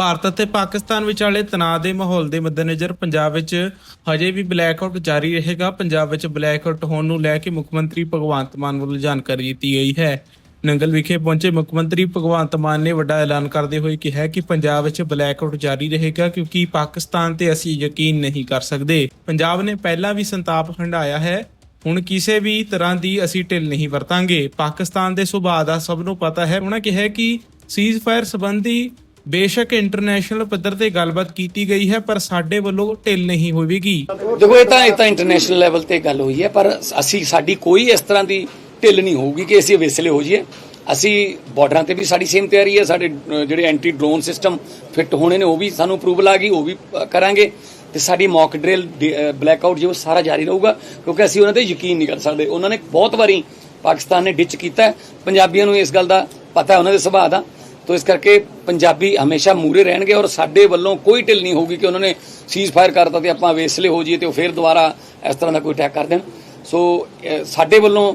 ਭਾਰਤ ਅਤੇ ਪਾਕਿਸਤਾਨ ਵਿਚਾਲੇ ਤਣਾਅ ਦੇ ਮਾਹੌਲ ਦੇ ਮੱਦੇਨਜ਼ਰ ਪੰਜਾਬ ਵਿੱਚ ਹਜੇ ਵੀ ਬਲੈਕਆਊਟ ਜਾਰੀ ਰਹੇਗਾ। ਪੰਜਾਬ ਵਿੱਚ ਬਲੈਕਆਊਟ ਹੋਣ ਨੂੰ ਲੈ ਕੇ ਮੁੱਖ ਮੰਤਰੀ ਭਗਵੰਤ ਮਾਨ ਵੱਲੋਂ ਜਾਣਕਾਰੀ ਦਿੱਤੀ ਗਈ ਹੈ। ਨੰਗਲ ਵਿਖੇ ਪਹੁੰਚੇ ਮੁੱਖ ਮੰਤਰੀ ਭਗਵੰਤ ਮਾਨ ਨੇ ਵੱਡਾ ਐਲਾਨ ਕਰਦੇ ਹੋਏ ਕਿਹਾ ਕਿ ਪੰਜਾਬ ਵਿੱਚ ਬਲੈਕਆਊਟ ਜਾਰੀ ਰਹੇਗਾ ਕਿਉਂਕਿ ਪਾਕਿਸਤਾਨ ਤੇ ਅਸੀਂ ਯਕੀਨ ਨਹੀਂ ਕਰ ਸਕਦੇ। ਪੰਜਾਬ ਨੇ ਪਹਿਲਾਂ ਵੀ ਸੰਤਾਪ ਹੰਢਾਇਆ ਹੈ। ਹੁਣ ਕਿਸੇ ਵੀ ਤਰ੍ਹਾਂ ਦੀ ਅਸੀਂ ਢਿੱਲ ਨਹੀਂ ਵਰਤਾਂਗੇ। ਪਾਕਿਸਤਾਨ ਦੇ ਸੁਭਾਅ ਦਾ ਸਭ ਨੂੰ ਪਤਾ ਹੈ। ਉਹਨਾਂ ਕਿਹਾ ਕਿ ਸੀਜ਼ਫਾਇਰ ਸੰਬੰਧੀ ਬੇਸ਼ੱਕ ਇੰਟਰਨੈਸ਼ਨਲ ਪੱਧਰ ਤੇ ਗੱਲਬਾਤ ਕੀਤੀ ਗਈ ਹੈ, ਪਰ ਸਾਡੇ ਵੱਲੋਂ ਢਿੱਲ ਨਹੀਂ ਹੋਵੇਗੀ। ਦੇਖੋ, ਇਹ ਤਾਂ ਇਹ ਤਾਂ ਇੰਟਰਨੈਸ਼ਨਲ ਲੈਵਲ ਤੇ ਗੱਲ ਹੋਈ ਹੈ, ਪਰ ਅਸੀਂ ਸਾਡੀ ਕੋਈ ਇਸ ਤਰ੍ਹਾਂ ਦੀ ਢਿੱਲ ਨਹੀਂ ਹੋਊਗੀ ਕਿ ਅਸੀਂ ਵਿਸਲੇ ਹੋ ਜਾਈਏ। ਅਸੀਂ ਬਾਰਡਰਾਂ ਤੇ ਵੀ ਸਾਡੀ ਸੇਮ ਤਿਆਰੀ ਹੈ, ਸਾਡੇ ਜਿਹੜੇ ਐਂਟੀ ਡਰੋਨ ਸਿਸਟਮ ਫਿੱਟ ਹੋਣੇ ਨੇ, ਉਹ ਵੀ ਸਾਨੂੰ ਅਪਰੂਵਲ ਆ ਗਈ, ਉਹ ਵੀ ਕਰਾਂਗੇ। ਤੇ ਸਾਡੀ ਮੌਕ ਡਰਿਲ ਬਲੈਕਆਊਟ ਜੋ ਸਾਰਾ ਜਾਰੀ ਰਹੂਗਾ, ਕਿਉਂਕਿ ਅਸੀਂ ਉਹਨਾਂ ਤੇ ਯਕੀਨ ਨਹੀਂ ਕਰ ਸਕਦੇ। ਉਹਨਾਂ ਨੇ ਬਹੁਤ ਵਾਰੀ ਪਾਕਿਸਤਾਨ ਨੇ ਡਿਚ ਕੀਤਾ ਪੰਜਾਬੀਆਂ ਨੂੰ ਇਸ ਗੱਲ ਦਾ ਪਤਾ ਹੈ, ਉਹਨਾਂ ਦੇ ਸੁਭਾਅ ਦਾ। ਤੋ ਇਸ ਕਰਕੇ ਪੰਜਾਬੀ ਹਮੇਸ਼ਾ ਮੂਰੇ ਰਹਿਣਗੇ ਔਰ ਸਾਡੇ ਵੱਲੋਂ ਕੋਈ ਢਿੱਲ ਨਹੀਂ ਹੋਊਗੀ ਕਿ ਉਹਨਾਂ ਨੇ ਸੀਜ਼ ਫਾਇਰ ਕਰਤਾ ਤੇ ਆਪਾਂ ਵੇਸਲੇ ਹੋ ਜਾਈਏ ਤੇ ਉਹ ਫਿਰ ਦੁਬਾਰਾ ਇਸ ਤਰ੍ਹਾਂ ਦਾ ਕੋਈ ਅਟੈਕ ਕਰ ਦੇਣ। ਸੋ ਸਾਡੇ ਵੱਲੋਂ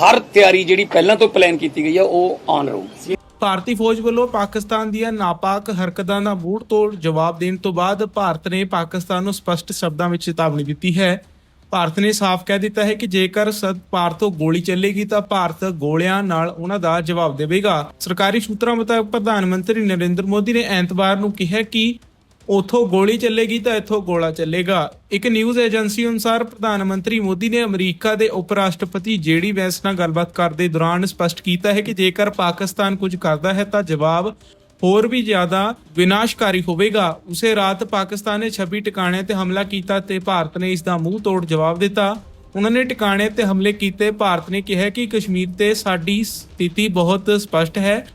ਹਰ ਤਿਆਰੀ ਜਿਹੜੀ ਪਹਿਲਾਂ ਤੋਂ ਪਲਾਨ ਕੀਤੀ ਗਈ ਆ, ਉਹ ਆਨ ਰਹੂਗੀ। ਭਾਰਤੀ ਫੌਜ ਵੱਲੋਂ ਪਾਕਿਸਤਾਨ ਦੀਆਂ ਨਾਪਾਕ ਹਰਕਤਾਂ ਦਾ ਮੂੰਹ ਤੋੜ ਜਵਾਬ ਦੇਣ ਤੋਂ ਬਾਅਦ ਭਾਰਤ ਨੇ ਪਾਕਿਸਤਾਨ ਨੂੰ ਸਪਸ਼ਟ ਸ਼ਬਦਾਂ ਵਿੱਚ ਚੇਤਾਵਨੀ ਦਿੱਤੀ ਹੈ। ਭਾਰਤ ਨੇ ਸਾਫ਼ ਕਹਿ ਦਿੱਤਾ ਹੈ ਕਿ ਜੇਕਰ ਭਾਰਤ ਤੋਂ ਗੋਲੀ ਚੱਲੇਗੀ ਤਾਂ ਭਾਰਤ ਗੋਲਿਆਂ ਨਾਲ ਉਹਨਾਂ ਦਾ ਜਵਾਬ ਦੇਵੇਗਾ। ਸਰਕਾਰੀ ਸੂਤਰਾਂ ਮੁਤਾਬਕ ਪ੍ਰਧਾਨ ਮੰਤਰੀ ਨਰਿੰਦਰ ਮੋਦੀ ਨੇ ਐਤਵਾਰ ਨੂੰ ਕਿਹਾ ਕਿ ਉਥੋਂ ਗੋਲੀ ਚੱਲੇਗੀ ਤਾਂ ਇੱਥੋਂ ਗੋਲਾ ਚੱਲੇਗਾ। ਇੱਕ ਨਿਊਜ਼ ਏਜੰਸੀ ਅਨੁਸਾਰ ਪ੍ਰਧਾਨ ਮੰਤਰੀ ਮੋਦੀ ਨੇ ਅਮਰੀਕਾ ਦੇ ਉਪ ਰਾਸ਼ਟਰਪਤੀ ਜੇਡੀ ਵੈਂਸ ਨਾਲ ਗੱਲਬਾਤ ਕਰਦੇ ਦੌਰਾਨ ਸਪਸ਼ਟ ਕੀਤਾ ਹੈ ਕਿ ਜੇਕਰ ਪਾਕਿਸਤਾਨ ਕੁਝ ਕਰਦਾ ਹੈ ਤਾਂ ਜਵਾਬ ਹੋਰ ਵੀ ਜ਼ਿਆਦਾ ਵਿਨਾਸ਼ਕਾਰੀ ਹੋਵੇਗਾ। ਉਸੇ ਰਾਤ ਪਾਕਿਸਤਾਨ ਨੇ 26 ਟਿਕਾਣਿਆਂ ਤੇ ਹਮਲਾ ਕੀਤਾ ਤੇ ਭਾਰਤ ਨੇ ਇਸ ਦਾ ਮੂੰਹ ਤੋੜ ਜਵਾਬ ਦਿੱਤਾ। ਉਹਨਾਂ ਨੇ ਟਿਕਾਣੇ ਤੇ ਹਮਲੇ ਕੀਤੇ। ਭਾਰਤ ਨੇ ਕਿਹਾ ਕਿ ਕਸ਼ਮੀਰ ਤੇ ਸਾਡੀ ਸਥਿਤੀ ਬਹੁਤ ਸਪਸ਼ਟ ਹੈ।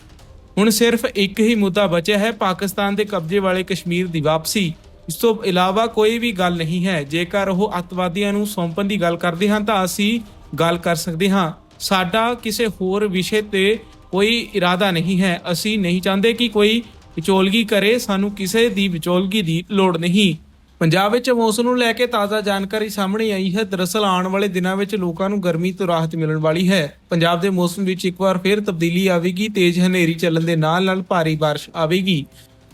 ਹੁਣ ਸਿਰਫ ਇੱਕ ਹੀ ਮੁੱਦਾ ਬਚਿਆ ਹੈ, ਪਾਕਿਸਤਾਨ ਦੇ ਕਬਜ਼ੇ ਵਾਲੇ ਕਸ਼ਮੀਰ ਦੀ ਵਾਪਸੀ। ਇਸ ਤੋਂ ਇਲਾਵਾ ਕੋਈ ਵੀ ਗੱਲ ਨਹੀਂ ਹੈ। ਜੇਕਰ ਉਹ ਅੱਤਵਾਦੀਆਂ ਨੂੰ ਸੌਂਪਣ ਦੀ ਗੱਲ ਕਰਦੇ ਹਨ ਤਾਂ ਅਸੀਂ ਗੱਲ ਕਰ ਸਕਦੇ ਹਾਂ। ਸਾਡਾ ਕਿਸੇ ਹੋਰ ਵਿਸ਼ੇ ਤੇ ਕੋਈ ਇਰਾਦਾ ਨਹੀਂ ਹੈ। ਅਸੀਂ ਨਹੀਂ ਚਾਹੁੰਦੇ ਕਿ ਕੋਈ ਵਿਚੋਲਗੀ ਕਰੇ। ਸਾਨੂੰ ਕਿਸੇ ਦੀ ਵਿਚੋਲਗੀ ਦੀ ਲੋੜ ਨਹੀਂ। ਪੰਜਾਬ ਵਿੱਚ ਮੌਸਮ ਨੂੰ ਲੈ ਕੇ ਤਾਜ਼ਾ ਜਾਣਕਾਰੀ ਸਾਹਮਣੇ ਆਈ ਹੈ। ਦਰਅਸਲ ਆਉਣ ਵਾਲੇ ਦਿਨਾਂ ਵਿੱਚ ਲੋਕਾਂ ਨੂੰ ਗਰਮੀ ਤੋਂ ਰਾਹਤ ਮਿਲਣ ਵਾਲੀ ਹੈ। ਪੰਜਾਬ ਦੇ ਮੌਸਮ ਵਿੱਚ ਇੱਕ ਵਾਰ ਫਿਰ ਤਬਦੀਲੀ ਆਵੇਗੀ। ਤੇਜ਼ ਹਨੇਰੀ ਚੱਲਣ ਦੇ ਨਾਲ ਨਾਲ ਭਾਰੀ ਬਾਰਿਸ਼ ਆਵੇਗੀ।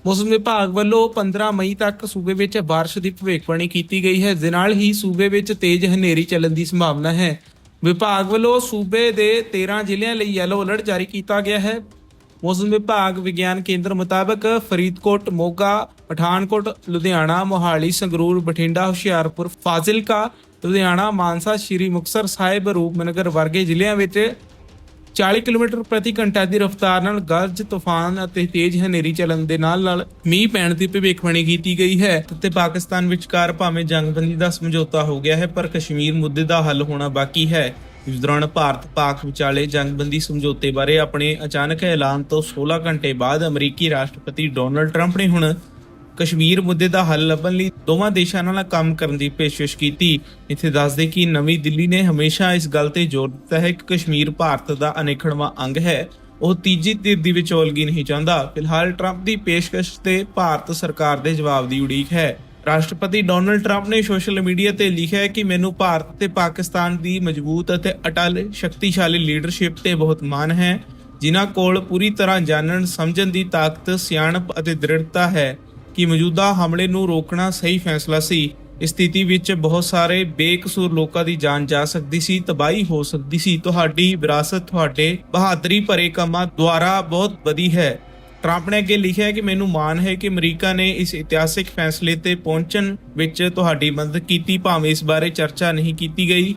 ਮੌਸਮ ਵਿਭਾਗ ਵੱਲੋਂ 15 ਮਈ ਤੱਕ ਸੂਬੇ ਵਿੱਚ ਬਾਰਿਸ਼ ਦੀ ਭਵਿੱਖਬਾਣੀ ਕੀਤੀ ਗਈ ਹੈ। ਜਿਸ ਨਾਲ ਹੀ ਸੂਬੇ ਵਿੱਚ ਤੇਜ਼ ਹਨੇਰੀ ਚੱਲਣ ਦੀ ਸੰਭਾਵਨਾ ਹੈ। ਵਿਭਾਗ ਵੱਲੋਂ ਸੂਬੇ ਦੇ 13 ਜ਼ਿਲ੍ਹਿਆਂ ਲਈ ਯੈਲੋ ਅਲਰਟ ਜਾਰੀ ਕੀਤਾ ਗਿਆ ਹੈ। ਮੌਸਮ ਵਿਭਾਗ ਵਿਗਿਆਨ ਕੇਂਦਰ ਮੁਤਾਬਕ ਫਰੀਦਕੋਟ, ਮੋਗਾ, ਪਠਾਨਕੋਟ, ਲੁਧਿਆਣਾ, ਮੋਹਾਲੀ, ਸੰਗਰੂਰ, ਬਠਿੰਡਾ, ਹੁਸ਼ਿਆਰਪੁਰ, ਫਾਜ਼ਿਲਕਾ, ਲੁਧਿਆਣਾ, ਮਾਨਸਾ, ਸ਼੍ਰੀ ਮੁਕਤਸਰ ਸਾਹਿਬ, ਰੂਪਨਗਰ ਵਰਗੇ ਜ਼ਿਲ੍ਹਿਆਂ ਵਿੱਚ 40 ਕਿਲੋਮੀਟਰ ਪ੍ਰਤੀ ਘੰਟਾ ਦੀ ਰਫ਼ਤਾਰ ਨਾਲ ਗਰਜ, ਤੂਫਾਨ ਅਤੇ ਤੇਜ਼ ਹਨੇਰੀ ਚੱਲਣ ਦੇ ਨਾਲ ਨਾਲ ਮੀਂਹ ਪੈਣ ਦੀ ਭਵਿੱਖਬਾਣੀ ਕੀਤੀ ਗਈ ਹੈ। ਤੇ ਪਾਕਿਸਤਾਨ ਵਿਚਕਾਰ ਭਾਵੇਂ ਜੰਗਬੰਦੀ ਦਾ ਸਮਝੌਤਾ ਹੋ ਗਿਆ ਹੈ, ਪਰ ਕਸ਼ਮੀਰ ਮੁੱਦੇ ਦਾ ਹੱਲ ਹੋਣਾ ਬਾਕੀ ਹੈ। ਇਸ ਦੌਰਾਨ ਭਾਰਤ ਪਾਕ ਵਿਚਾਲੇ ਜੰਗਬੰਦੀ ਸਮਝੌਤੇ ਬਾਰੇ ਆਪਣੇ ਅਚਾਨਕ ਐਲਾਨ ਤੋਂ 16 ਘੰਟੇ ਬਾਅਦ ਅਮਰੀਕੀ ਰਾਸ਼ਟਰਪਤੀ ਡੋਨਲਡ ਟਰੰਪ ਨੇ ਹੁਣ ਕਸ਼ਮੀਰ ਮੁੱਦੇ ਦਾ ਹੱਲ ਲੱਭਣ ਲਈ ਦੋਵਾਂ ਦੇਸ਼ਾਂ ਨਾਲ ਕੰਮ ਕਰਨ ਦੀ ਪੇਸ਼ਕਸ਼ ਕੀਤੀ। ਇੱਥੇ ਦੱਸਦੇ ਕਿ ਨਵੀਂ ਦਿੱਲੀ ਨੇ ਹਮੇਸ਼ਾ ਇਸ ਗੱਲ ਤੇ ਜ਼ੋਰ ਦਿੱਤਾ ਹੈ ਕਿ ਕਸ਼ਮੀਰ ਭਾਰਤ ਦਾ ਅਨਿੱਖੜਵਾਂ ਅੰਗ ਹੈ। ਉਹ ਤੀਜੀ ਧਿਰ ਦੀ ਵਿਚੋਲਗੀ ਨਹੀਂ ਚਾਹੁੰਦਾ। ਫਿਲਹਾਲ ਟਰੰਪ ਦੀ ਪੇਸ਼ਕਸ਼ ਤੇ ਭਾਰਤ ਸਰਕਾਰ ਦੇ ਜਵਾਬ ਦੀ ਉਡੀਕ ਹੈ। ਰਾਸ਼ਟਰਪਤੀ ਡੋਨਲਡ ਟਰੰਪ ਨੇ ਸੋਸ਼ਲ ਮੀਡੀਆ ਤੇ ਲਿਖਿਆ ਹੈ ਕਿ ਮੈਨੂੰ ਭਾਰਤ ਤੇ ਪਾਕਿਸਤਾਨ ਦੀ ਮਜ਼ਬੂਤ ਅਤੇ ਅਟਲ ਸ਼ਕਤੀਸ਼ਾਲੀ ਲੀਡਰਸ਼ਿਪ ਤੇ ਬਹੁਤ ਮਾਣ ਹੈ। ਜਿਨ੍ਹਾਂ ਕੋਲ ਪੂਰੀ ਤਰ੍ਹਾਂ ਜਾਣਨ, ਸਮਝਣ ਦੀ ਤਾਕਤ, ਸਿਆਣਪ ਅਤੇ ਦ੍ਰਿੜਤਾ ਹੈ। ਕਿ ਮੌਜੂਦਾ ਹਮਲੇ ਨੂੰ ਰੋਕਣਾ ਸਹੀ ਫੈਸਲਾ ਸੀ। ਇਸ ਸਥਿਤੀ ਵਿੱਚ ਬਹੁਤ ਸਾਰੇ ਬੇਕਸੂਰ ਲੋਕਾਂ ਦੀ ਜਾਨ ਜਾ ਸਕਦੀ ਸੀ, ਤਬਾਹੀ ਹੋ ਸਕਦੀ ਸੀ। ਤੁਹਾਡੀ ਵਿਰਾਸਤ, ਤੁਹਾਡੇ ਬਹਾਦਰੀ ਭਰੇ ਕੰਮਾਂ ਦੁਆਰਾ ਬਹੁਤ ਵਧੀ ਹੈ। ਟਰੰਪ ਨੇ ਅੱਗੇ ਲਿਖਿਆ ਹੈ ਕਿ ਮੈਨੂੰ ਮਾਣ ਹੈ ਕਿ ਅਮਰੀਕਾ ਨੇ ਇਸ ਇਤਿਹਾਸਿਕ ਫੈਸਲੇ ਤੇ ਪਹੁੰਚਣ ਵਿੱਚ ਤੁਹਾਡੀ ਮਦਦ ਕੀਤੀ, ਭਾਵੇਂ ਇਸ ਬਾਰੇ ਚਰਚਾ ਨਹੀਂ ਕੀਤੀ ਗਈ।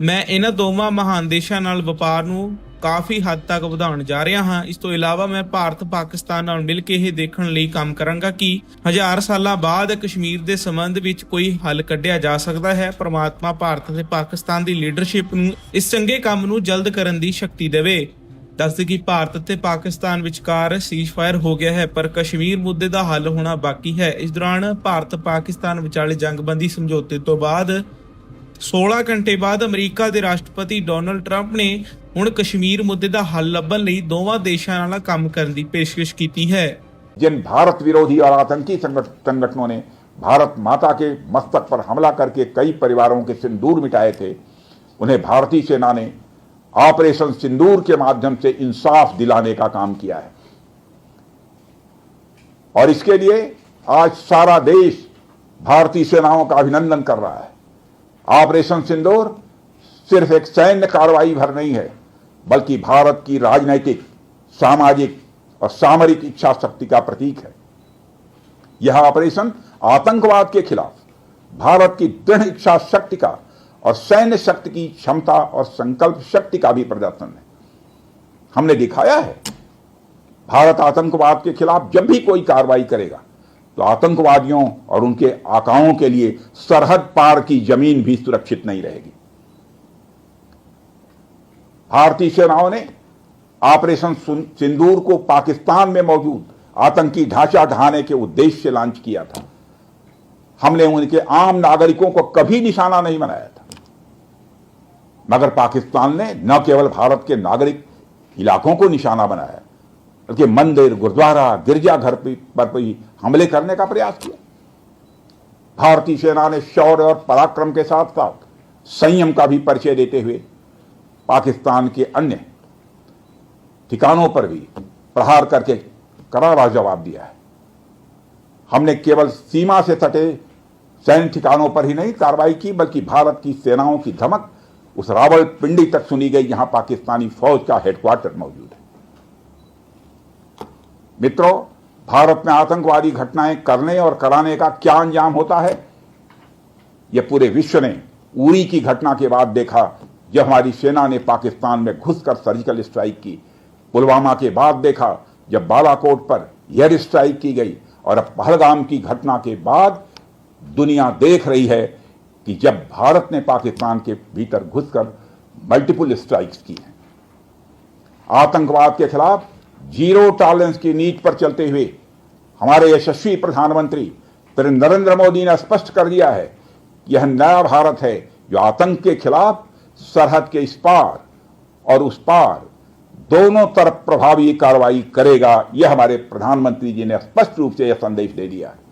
ਮੈਂ ਇਹਨਾਂ ਦੋਵਾਂ ਮਹਾਨ ਦੇਸ਼ਾਂ ਨਾਲ ਵਪਾਰ ਨੂੰ ਕਾਫੀ ਹੱਦ ਤੱਕ ਵਧਾਉਣ ਜਾ ਰਿਹਾ ਹਾਂ। ਇਸ ਤੋਂ ਇਲਾਵਾ ਮੈਂ ਭਾਰਤ ਪਾਕਿਸਤਾਨ ਨਾਲ ਮਿਲ ਕੇ ਇਹ ਦੇਖਣ ਲਈ ਕੰਮ ਕਰਾਂਗਾ ਕਿ ਹਜ਼ਾਰ ਸਾਲਾਂ ਬਾਅਦ ਕਸ਼ਮੀਰ ਦੇ ਸੰਬੰਧ ਵਿੱਚ ਕੋਈ ਹੱਲ ਕੱਢਿਆ ਜਾ ਸਕਦਾ ਹੈ। ਪ੍ਰਮਾਤਮਾ ਭਾਰਤ ਤੇ ਪਾਕਿਸਤਾਨ ਦੀ ਲੀਡਰਸ਼ਿਪ ਨੂੰ ਇਸ ਚੰਗੇ ਕੰਮ ਨੂੰ ਜਲਦ ਕਰਨ ਦੀ ਸ਼ਕਤੀ ਦੇਵੇ। ਦੱਸਦੇ ਕਿ ਭਾਰਤ ਤੇ ਪਾਕਿਸਤਾਨ ਵਿਚਕਾਰ ਸੀਜ਼ਫਾਇਰ ਹੋ ਗਿਆ ਹੈ, ਪਰ ਕਸ਼ਮੀਰ ਮੁੱਦੇ ਦਾ ਹੱਲ ਹੋਣਾ ਬਾਕੀ ਹੈ। ਇਸ ਦੌਰਾਨ ਭਾਰਤ ਪਾਕਿਸਤਾਨ ਵਿਚਾਲੇ ਜੰਗਬੰਦੀ ਸਮਝੌਤੇ ਤੋਂ ਬਾਅਦ 16 ਘੰਟੇ ਬਾਅਦ ਅਮਰੀਕਾ ਦੇ ਰਾਸ਼ਟਰਪਤੀ ਡੋਨਲਡ ਟਰੰਪ ਨੇ ਹੁਣ ਕਸ਼ਮੀਰ ਮੁੱਦੇ ਦਾ ਹੱਲ ਲੱਭਣ ਲਈ ਦੋਵਾਂ ਦੇਸ਼ਾਂ ਨਾਲ ਕੰਮ ਕਰਨ ਦੀ ਪੇਸ਼ਕਸ਼ ਕੀਤੀ ਹੈ जिन भारत विरोधी और आतंकी संगठ- संगठनों ने भारत माता के मस्तक पर हमला करके कई परिवारों के सिंदूर मिटाए थे उन्हें भारतीय सेना ने ऑपरेशन सिंदूर के माध्यम से इंसाफ दिलाने का काम किया है और इसके लिए आज सारा देश भारतीय सेनाओं का अभिनंदन कर रहा है ऑपरेशन सिंदूर सिर्फ़ एक सैन्य कार्रवाई भर नहीं है, बल्कि भारत की राजनैतिक, सामाजिक और सामरिक इच्छा शक्ति का प्रतीक है। यह ऑपरेशन आतंकवाद के खिलाफ भारत की दृढ़ इच्छा शक्ति का और सैन्य शक्ति की क्षमता और संकल्प शक्ति का भी प्रदर्शन है। हमने दिखाया है, भारत आतंकवाद के खिलाफ जब भी कोई कार्रवाई करेगा तो आतंकवादियों और उनके आकाओं के लिए सरहद पार की ज़मीन भी सुरक्षित नहीं रहेगी। भारतीय सेनाओं ने ऑपरेशन सिंदूर को पाकिस्तान में मौजूद आतंकी ढांचा ढहाने के उद्देश्य से लॉन्च किया था। हमने उनके आम नागरिकों को कभी निशाना नहीं बनाया था। मगर पाकिस्तान ने न केवल भारत के नागरिक इलाकों को निशाना बनाया बल्कि मंदिर, गुरुद्वारा गिरजाघर पर भी हमले करने का प्रयास किया। भारतीय सेना ने शौर्य और पराक्रम के साथ साथ संयम का भी परिचय देते हुए पाकिस्तान के अन्य ठिकानों पर भी प्रहार करके करारा जवाब दिया है। हमने केवल सीमा से सटे सैन्य ठिकानों पर ही नहीं कार्रवाई की, बल्कि भारत की सेनाओं की धमक उस रावल पिंडी तक सुनी गई। जहाँ पाकिस्तानी फौज का हेडक्वार्टर मौजूद है। मित्रों, भारत में आतंकवादी घटनाएँ करने और कराने का क्या अंजाम होता है? यह पूरे विश्व ने उरी की घटना के बाद देखा, जब हमारी सेना ने पाकिस्तान में घुसकर सर्जिकल स्ट्राइक की। पुलवामा के बाद देखा, जब बालाकोट पर एयर स्ट्राइक की गई और अब पहलगाम की घटना के बाद दुनिया देख रही है कि जब भारत ने पाकिस्तान के भीतर घुसकर मल्टीपल स्ट्राइक्स की हैं। आतंकवाद के खिलाफ ज़ीरो टॉलरेंस की नीति पर चलते हुए हमारे यशस्वी प्रधानमंत्री नरेंद्र मोदी ने स्पष्ट कर दिया है यह नया भारत है जो आतंक के खिलाफ, सरहद के इस पार और उस पार दोनों तरफ़ प्रभावी कार्रवाई करेगा, यह हमारे प्रधानमंत्री जी ने स्पष्ट रूप से यह संदेश दे दिया है।